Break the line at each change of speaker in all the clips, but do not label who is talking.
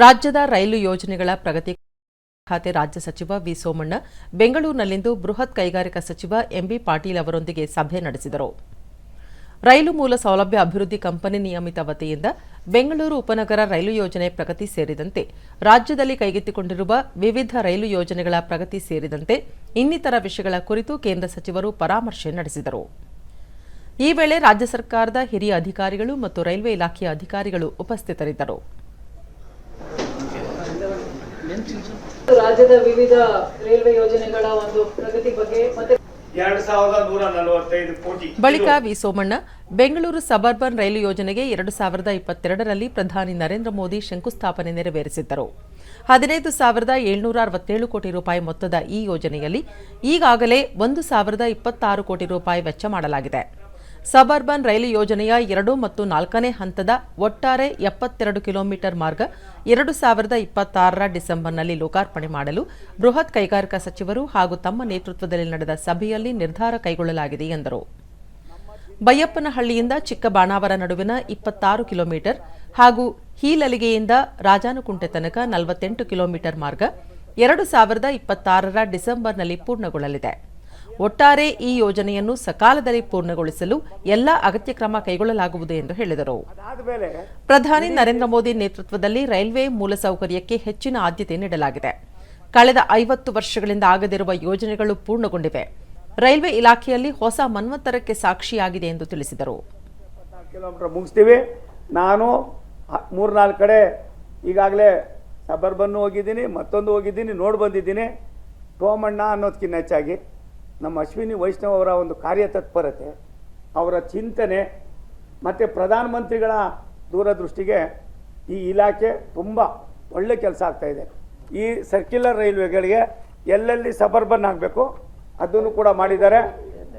ರಾಜ್ಯದ ರೈಲು ಯೋಜನೆಗಳ ಪ್ರಗತಿ ಖಾತೆ ರಾಜ್ಯ ಸಚಿವ ವಿ ಸೋಮಣ್ಣ, ಬೆಂಗಳೂರಿನಲ್ಲಿಂದು ಬೃಹತ್ ಕೈಗಾರಿಕಾ ಸಚಿವ ಎಂಬಿ ಪಾಟೀಲ್ ಅವರೊಂದಿಗೆ ಸಭೆ ನಡೆಸಿದರು. ರೈಲು ಮೂಲ ಸೌಲಭ್ಯ ಅಭಿವೃದ್ಧಿ ಕಂಪನಿ ನಿಯಮಿತ ವತಿಯಿಂದ ಬೆಂಗಳೂರು ಉಪನಗರ ರೈಲು ಯೋಜನೆ ಪ್ರಗತಿ ಸೇರಿದಂತೆ ರಾಜ್ಯದಲ್ಲಿ ಕೈಗೆತ್ತಿಕೊಂಡಿರುವ ವಿವಿಧ ರೈಲು ಯೋಜನೆಗಳ ಪ್ರಗತಿ ಸೇರಿದಂತೆ ಇನ್ನಿತರ ವಿಷಯಗಳ ಕುರಿತು ಕೇಂದ್ರ ಸಚಿವರು ಪರಾಮರ್ಶೆ ನಡೆಸಿದರು. ಈ ವೇಳೆ ರಾಜ್ಯ ಸರ್ಕಾರದ ಹಿರಿಯ ಅಧಿಕಾರಿಗಳು ಮತ್ತು ರೈಲ್ವೆ ಇಲಾಖೆಯ ಅಧಿಕಾರಿಗಳು ಉಪಸ್ಥಿತರಿದ್ದರು.
ರಾಜ್ಯದ ವಿವಿಧ ರೈಲ್ವೆ ಯೋಜನೆಗಳ ಒಂದು ಪ್ರಗತಿ ಬಗ್ಗೆ ಮತ್ತೆ
ಬಳಿಕ ವಿ ಸೋಮಣ್ಣ ಬೆಂಗಳೂರು ಸಬರ್ಬನ್ ರೈಲು ಯೋಜನೆಗೆ ಎರಡು ಸಾವಿರದ ಇಪ್ಪತ್ತೆರಡರಲ್ಲಿ ಪ್ರಧಾನಿ ನರೇಂದ್ರ ಮೋದಿ ಶಂಕುಸ್ಥಾಪನೆ ನೆರವೇರಿಸಿದ್ದರು. ಹದಿನೈದು ಸಾವಿರದ ಏಳ್ನೂರ ಅರವತ್ತೇಳು ಕೋಟಿ ರೂಪಾಯಿ ಮೊತ್ತದ ಈ ಯೋಜನೆಯಲ್ಲಿ ಈಗಾಗಲೇ ಒಂದು ಸಾವಿರದ ಇಪ್ಪತ್ತಾರು ಕೋಟಿ ರೂಪಾಯಿ ವೆಚ್ಚ ಮಾಡಲಾಗಿದೆ. ಸಬರ್ಬನ್ ರೈಲು ಯೋಜನೆಯ ಎರಡು ಮತ್ತು ನಾಲ್ಕನೇ ಹಂತದ ಒಟ್ಟಾರೆ ಎಪ್ಪತ್ತೆರಡು ಕಿಲೋಮೀಟರ್ ಮಾರ್ಗ ಎರಡು ಸಾವಿರದ ಇಪ್ಪತ್ತಾರರ ಡಿಸೆಂಬರ್ನಲ್ಲಿ ಲೋಕಾರ್ಪಣೆ ಮಾಡಲು ಬೃಹತ್ ಕೈಗಾರಿಕಾ ಸಚಿವರು ಹಾಗೂ ತಮ್ಮ ನೇತೃತ್ವದಲ್ಲಿ ನಡೆದ ಸಭೆಯಲ್ಲಿ ನಿರ್ಧಾರ ಕೈಗೊಳ್ಳಲಾಗಿದೆ ಎಂದರು. ಬೈಯಪ್ಪನಹಳ್ಳಿಯಿಂದ ಚಿಕ್ಕಬಾಣಾವರ ನಡುವಿನ ಇಪ್ಪತ್ತಾರು ಕಿಲೋಮೀಟರ್ ಹಾಗೂ ಹೀಲಲಿಗೆಯಿಂದ ರಾಜಾನುಕುಂಟೆ ತನಕ ನಲವತ್ತೆಂಟು ಕಿಲೋಮೀಟರ್ ಮಾರ್ಗ ಎರಡು ಸಾವಿರದ ಇಪ್ಪತ್ತಾರರ ಡಿಸೆಂಬರ್ನಲ್ಲಿ ಪೂರ್ಣಗೊಳ್ಳಲಿದೆ. ಒಟ್ಟಾರೆ ಈ ಯೋಜನೆಯನ್ನು ಸಕಾಲದಲ್ಲಿ ಪೂರ್ಣಗೊಳಿಸಲು ಎಲ್ಲ ಅಗತ್ಯ ಕ್ರಮ ಕೈಗೊಳ್ಳಲಾಗುವುದು ಎಂದು ಹೇಳಿದರು. ಪ್ರಧಾನಿ ನರೇಂದ್ರ ಮೋದಿ ನೇತೃತ್ವದಲ್ಲಿ ರೈಲ್ವೆ ಮೂಲಸೌಕರ್ಯಕ್ಕೆ ಹೆಚ್ಚಿನ ಆದ್ಯತೆ ನೀಡಲಾಗಿದೆ. ಕಳೆದ ಐವತ್ತು ವರ್ಷಗಳಿಂದ ಆಗದಿರುವ ಯೋಜನೆಗಳು ಪೂರ್ಣಗೊಂಡಿವೆ. ರೈಲ್ವೆ ಇಲಾಖೆಯಲ್ಲಿ ಹೊಸ ಮನ್ವಂತರಕ್ಕೆ ಸಾಕ್ಷಿಯಾಗಿದೆ ಎಂದು ತಿಳಿಸಿದರು.
ಕಿಲೋಮೀಟರ್ ಮುಗಿಸ್ತೀವಿ. ನಾನು ಮೂರ್ನಾಲ್ಕು ಕಡೆ ಈಗಾಗಲೇ ಸಬರ್ಬನ್ನು ಹೋಗಿದ್ದೀನಿ ಮತ್ತೊಂದು ಹೋಗಿದ್ದೀನಿ ನೋಡಿ ಬಂದಿದ್ದೀನಿ. ಟೋಮಣ್ಣ ಅನ್ನೋದಕ್ಕಿಂತ ಹೆಚ್ಚಾಗಿ. ನಮ್ಮ ಅಶ್ವಿನಿ ವೈಷ್ಣವ್ ಅವರ ಒಂದು ಕಾರ್ಯತತ್ಪರತೆ, ಅವರ ಚಿಂತನೆ, ಮತ್ತು ಪ್ರಧಾನಮಂತ್ರಿಗಳ ದೂರದೃಷ್ಟಿಗೆ ಈ ಇಲಾಖೆ ತುಂಬ ಒಳ್ಳೆ ಕೆಲಸ ಆಗ್ತಾ ಇದೆ. ಈ ಸರ್ಕ್ಯುಲರ್ ರೈಲ್ವೆಗಳಿಗೆ ಎಲ್ಲೆಲ್ಲಿ ಸಬರ್ಬನ್ ಆಗಬೇಕು, ಅದನ್ನು ಕೂಡ ಮಾಡಿದ್ದಾರೆ.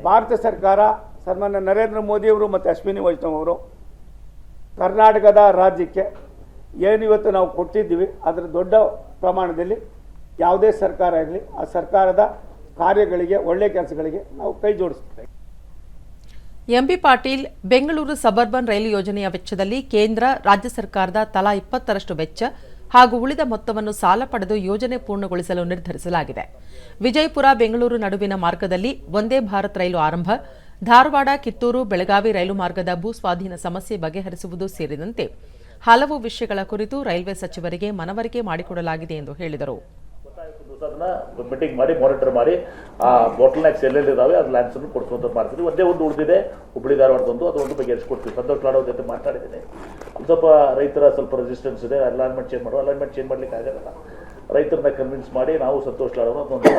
ಭಾರತ ಸರ್ಕಾರ, ಸನ್ಮಾನ್ಯ ನರೇಂದ್ರ ಮೋದಿಯವರು ಮತ್ತು ಅಶ್ವಿನಿ ವೈಷ್ಣವ್ ಅವರು, ಕರ್ನಾಟಕದ ರಾಜ್ಯಕ್ಕೆ ಏನಿವತ್ತು ನಾವು ಕೊಟ್ಟಿದ್ದೀವಿ, ಅದರ ದೊಡ್ಡ ಪ್ರಮಾಣದಲ್ಲಿ ಯಾವುದೇ ಸರ್ಕಾರ ಇರಲಿ, ಆ ಸರ್ಕಾರದ ಕಾರ್ಯಗಳಿಗೆ, ಒಳ್ಳೆ ಕೆಲಸಗಳಿಗೆ ನಾವು ಕೈ ಜೋಡಿಸ್ತೀವಿ
M B Patil, Bengaluru suburban ರೈಲು ಯೋಜನೆಯ ವೆಚ್ಚದಲ್ಲಿ ಕೇಂದ್ರ, ರಾಜ್ಯ ಸರ್ಕಾರದ ತಲಾ ಇಪ್ಪತ್ತರಷ್ಟು ವೆಚ್ಚ ಹಾಗೂ ಉಳಿದ ಮೊತ್ತವನ್ನು ಸಾಲ ಪಡೆದು ಯೋಜನೆ ಪೂರ್ಣಗೊಳಿಸಲು ನಿರ್ಧರಿಸಲಾಗಿದೆ. ವಿಜಯಪುರ, ಬೆಂಗಳೂರು ನಡುವಿನ ಮಾರ್ಗದಲ್ಲಿ ಒಂದೇ ಭಾರತ್ ರೈಲು ಆರಂಭ, ಧಾರವಾಡ, ಕಿತ್ತೂರು, ಬೆಳಗಾವಿ ರೈಲು ಮಾರ್ಗದ ಭೂ ಸ್ವಾಧೀನ ಸಮಸ್ಯೆ ಬಗೆಹರಿಸುವುದು ಸೇರಿದಂತೆ ಹಲವು ವಿಷಯಗಳ ಕುರಿತು ರೈಲ್ವೆ ಸಚಿವರಿಗೆ ಮನವರಿಕೆ ಮಾಡಿಕೊಡಲಾಗಿದೆ ಎಂದು ಹೇಳಿದರು.
ದಿವಸ ಮೀಟಿಂಗ್ ಮಾಡಿ ಮಾನಿಟರ್ ಮಾಡಿ, ಆ ಬಾಟಲ್ ಎಲ್ಲೆಲ್ಲಿ ಇದಾವೆ ಅದು ಲ್ಯಾನ್ಸ್ ಕೊಡಿಸುವಂತ ಮಾಡ್ತೀವಿ ಒಂದೇ ಒಂದು ಉಳಿದಿದೆ ಹುಬ್ಬಳ್ಳಿ ಧಾರವಾಡದೊಂದು ಅದು ಒಂದು ಬಗೆಹರಿಸ್ಕೊಡ್ತೀವಿ. ಸಂತೋಷ್ ಲಾಡ್ ಜೊತೆ ಮಾತಾಡಿದ್ದೀನಿ. ಸ್ವಲ್ಪ ರೈತರ ಸ್ವಲ್ಪ ರೆಸಿಸ್ಟೆನ್ಸ್ ಇದೆ ಅಲೈನ್ಮೆಂಟ್ ಚೇಂಜ್ ಮಾಡೋ ಅಲೈನ್ಮೆಂಟ್ ಚೇಂಜ್ ಮಾಡ್ಲಿಕ್ಕೆ ಆಗಲ್ಲ ರೈತರನ್ನ ಕನ್ವಿನ್ಸ್ ಮಾಡಿ ನಾವು ಸಂತೋಷ್ ಲಾಡ್ ಅದೊಂದು